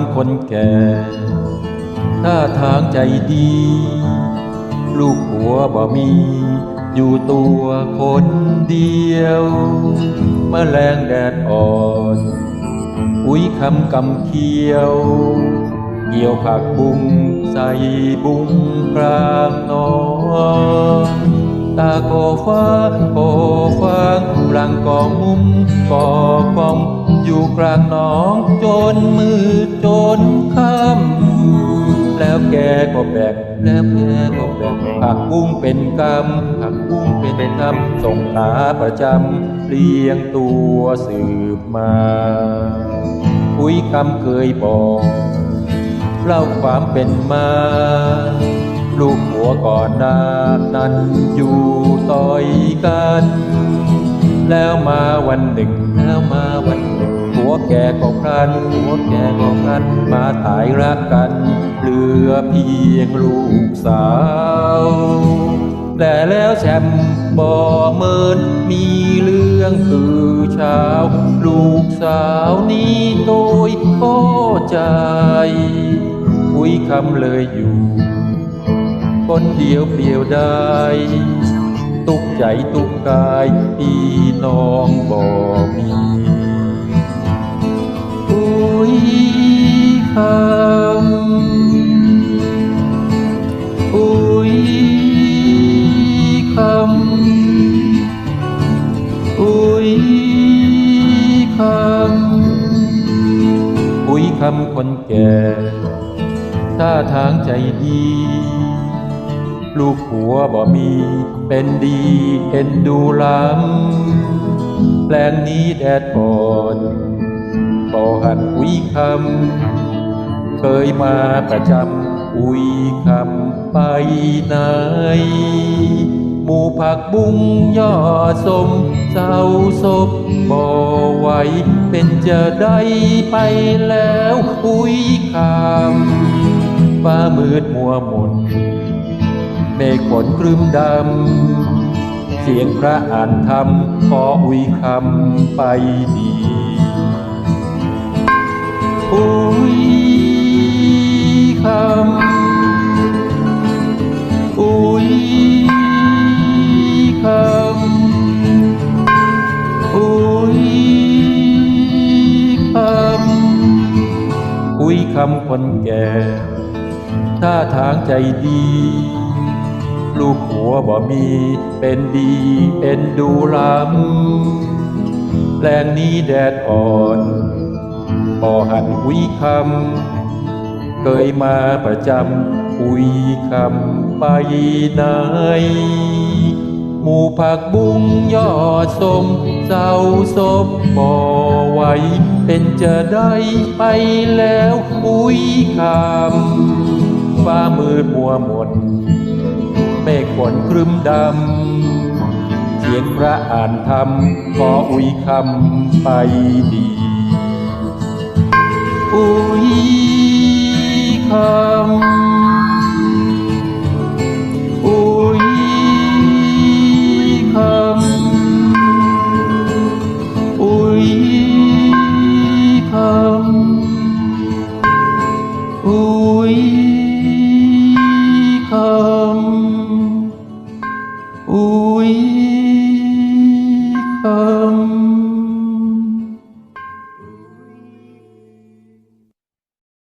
ำคนแก่ถ้าทางใจดี ลูกหัวบ่มี อยู่ตัวคนเดียวมแมลงแดดอ่อนอุ้ยคำกำเคียว เกี่ยวผักบุ้งใส่บุ้งกลางนอนตาโกฟ้าโกฟางกลางกองมุมก่อกอง อยู่กลางหนองจนมือจนค่ำแล้วแกก็แบกแล้วแกก็แบกผักบุ้งเป็นกำผักบุ้งเป็นกำส่งตาประจำเลี้ยงตัวสืบมาอุ้ยคำเคยบอกเล่าความเป็นมา ลูกหัวก่อนหน้านั้นอยู่ต่อยกัน แล้วมาวันหนึ่งแล้วมาวันหนึ่ง แก่ก็พลันหัวแก่ก็พลันมาตายรักกัน เหลือเพียงลูกสาว แต่แล้วแชมบ่เมินมีเรื่องคือเช้า ลูกสาวนี้โดยโอ้ใจคุยคำเลยอยู่ คนเดียวเปลี่ยวได้ตุกใจตุกกายพี่น้องบ่มี ยคำคนแก่ถ้าทางใจดี ลูกหัวบ่มี เป็นดีเอ็นดูล้ำแปลงนี้แดดอ่อนบ่หัดอุ้ยคำ เคยมาประจำอุ้ยคำไปไหน หมู่ผักบุ้งยอดสมเศร้าศพบ่ไหวเป็นจะได้ไปแล้วอุ้ยคำฟ้ามืดมัวหมนเมฆฝนครึ้มดำ เสียงพระอ่านธรรมขออุยคำไปดีอุยคำอุย ยคำคนแก่ถ้าทางใจดี ลูกหัวบ่มี เป็นดีเอ็นดูลำแปลงนี้แดดอ่อนบ่หันอุยคำเคยมาประจำอุยคำไปไหน หมู่ผักบุ้งยอดสมเจ้าศพบ่อไหวเป็นจะได้ไปแล้วอุ้ยคำฟ้ามืดมัวหมดเมฆฝนครึ้มดำเสียงพระอ่านธรรมขออุ้ยคำไปดีอุ้ยคำำอุยคำ